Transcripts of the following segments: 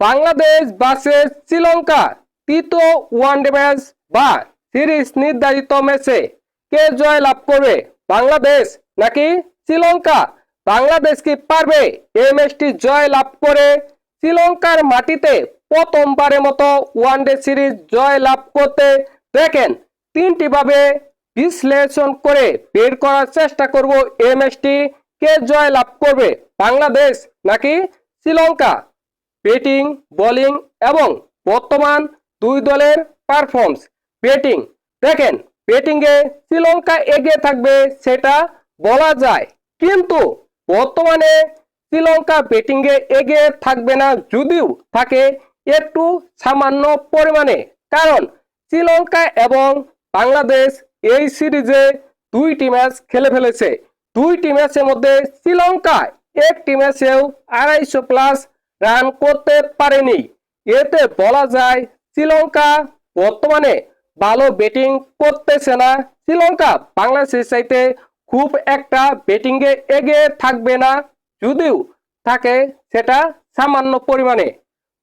Bangladesh versus Sri Lanka, তৃতীয় one day match বা series নির্ধারিত ম্যাচে কে জয় লাভ করবে, বাংলাদেশ নাকি শ্রীলঙ্কা? বাংলাদেশ কি পারবে এই ম্যাচটি জয় লাভ করে? শ্রীলঙ্কার মাটিতে প্রথমবারের মতো ওয়ানডে সিরিজ জয় লাভ করতে দেখেন তিনটি ভাবে বিশ্লেষণ করে বের করার চেষ্টা করব এই ম্যাচটি কে জয় লাভ করবে, বাংলাদেশ নাকি শ্রীলঙ্কা? ব্যাটিং, বোলিং এবং বর্তমান দুই দলের পারফর্মস ব্যাটিং, দেখেন, ব্যাটিংয়ে শ্রীলঙ্কা এগিয়ে থাকবে সেটা বলা যায়। কিন্তু বর্তমানে শ্রীলঙ্কা ব্যাটিংয়ে এগিয়ে থাকবে না যদিও থাকে একটু সামান্য পরিমাণে। কারণ শ্রীলঙ্কা এবং বাংলাদেশ এই সিরিজে দুইটি ম্যাচ খেলে ফেলেছে। দুইটি ম্যাচের মধ্যে শ্রীলঙ্কা একটি ম্যাচেও আড়াইশো প্লাস রান করতে পারেনি। এতে বলা যায়, শ্রীলঙ্কা বর্তমানে ভালো ব্যাটিং করতেছে না। শ্রীলঙ্কা বাংলাদেশের চাইতে খুব একটা ব্যাটিংয়ে এগিয়ে থাকবে না, যদিও থাকে সেটা সামান্য পরিমাণে।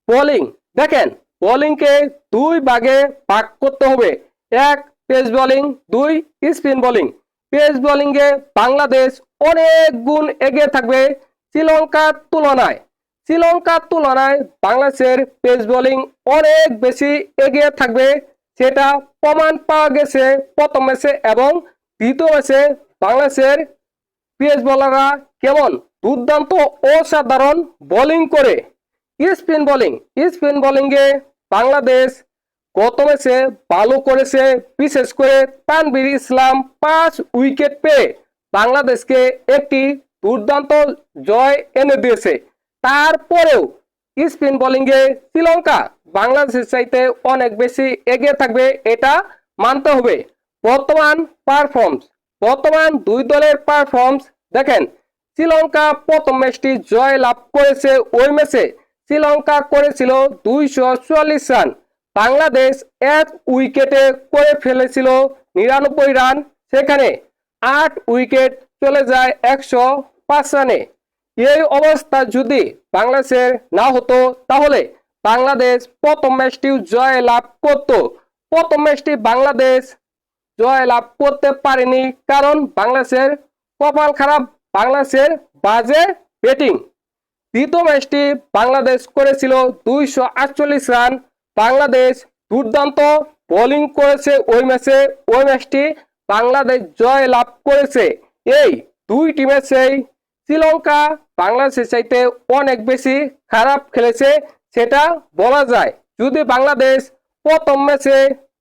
বোলিং দেখেন বোলিংকে দুই ভাগে ভাগ করতে হবে। এক পেস বোলিং দুই স্পিন বোলিং পেস বোলিংয়ে বাংলাদেশ অনেক গুণ এগিয়ে থাকবে শ্রীলঙ্কার তুলনায়। শ্রীলঙ্কার তুলনায় বাংলাদেশের পেস বোলিং অনেক বেশি এগিয়ে থাকবে, সেটা প্রমাণ পাওয়া গেছে প্রথম ম্যাচে এবং দ্বিতীয় ম্যাচে বাংলাদেশের পেস বোলাররা কেমন? দুর্দান্ত অসাধারণ বোলিং করে। স্পিন বোলিং, স্পিন বোলিংয়ে বাংলাদেশ গত ম্যাচে ভালো করেছে, বিশেষ করে তানবির ইসলাম পাঁচ উইকেট পেয়ে বাংলাদেশকে একটি দুর্দান্ত জয় এনে দিয়েছে। তারপরেও স্পিন বোলিংয়ে শ্রীলঙ্কা বাংলাদেশের চাইতে অনেক বেশি এগিয়ে থাকবে এটা মানতে হবে। বর্তমান পারফর্মস বর্তমান দুই দলের পারফর্মস দেখেন, শ্রীলঙ্কা প্রথম ম্যাচটি জয় লাভ করেছে ওই ম্যাচে। শ্রীলঙ্কা করেছিল দুইশো চুয়াল্লিশ রান। বাংলাদেশ এক উইকেটে করে ফেলেছিল নিরানব্বই রান সেখানে। আট উইকেট চলে যায় একশো পাঁচ রানে। এই অবস্থা যদি বাংলাদেশের না হতো, তাহলে বাংলাদেশ প্রথম ম্যাচটি জয় লাভ করত। প্রথম ম্যাচটি বাংলাদেশ জয় লাভ করতে পারেনি কারণ বাংলাদেশের কপাল খারাপ, বাংলাদেশের বাজে ব্যাটিং দ্বিতীয় ম্যাচটি বাংলাদেশ করেছিল দুইশো আটচল্লিশ রান। বাংলাদেশ দুর্দান্ত বোলিং করেছে ওই ম্যাচে, ওই ম্যাচটি বাংলাদেশ জয় লাভ করেছে। এই দুইটি ম্যাচেই শ্রীলঙ্কা বাংলাদেশের চাইতে অনেক বেশি খারাপ খেলেছে, সেটা বলা যায়। যদি বাংলাদেশ প্রথম ম্যাচে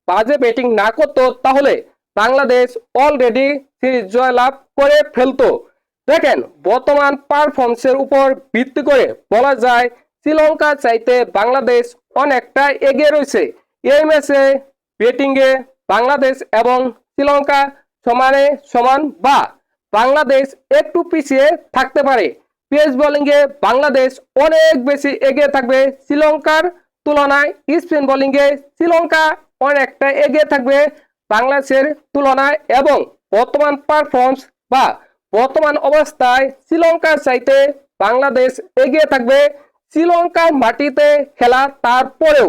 বাজে ব্যাটিং না করতো, তাহলে বাংলাদেশ অলরেডি সিরিজ জয় লাভ করে ফেলতো। দেখেন, বর্তমান পারফরমেন্সের উপর ভিত্তি করে বলা যায়, শ্রীলঙ্কা চাইতে বাংলাদেশ অনেকটা এগিয়ে রয়েছে। এই ম্যাচে ব্যাটিংয়ে বাংলাদেশ এবং শ্রীলঙ্কা সমানে সমান বা বাংলাদেশ একটু পিছিয়ে থাকতে পারে। পেস বোলিংয়ে বাংলাদেশ অনেক বেশি এগিয়ে থাকবে। শ্রীলঙ্কার তুলনায় স্পিন বোলিংয়ে শ্রীলঙ্কা অনেকটা এগিয়ে থাকবে বাংলাদেশের তুলনায় এবং বর্তমান পারফরমেন্স বা বর্তমান অবস্থায় শ্রীলঙ্কার চাইতে বাংলাদেশ এগিয়ে থাকবে। শ্রীলঙ্কার মাটিতে খেলা তারপরেও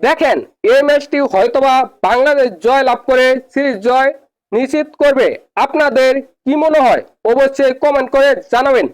দেখেন, এই ম্যাচটি হয়তোবা বাংলাদেশ জয় লাভ করে সিরিজ জয় নিশ্চিত করবে। আপনাদের কি মনে হয়? অবশ্যই কমেন্ট করে জানাবেন।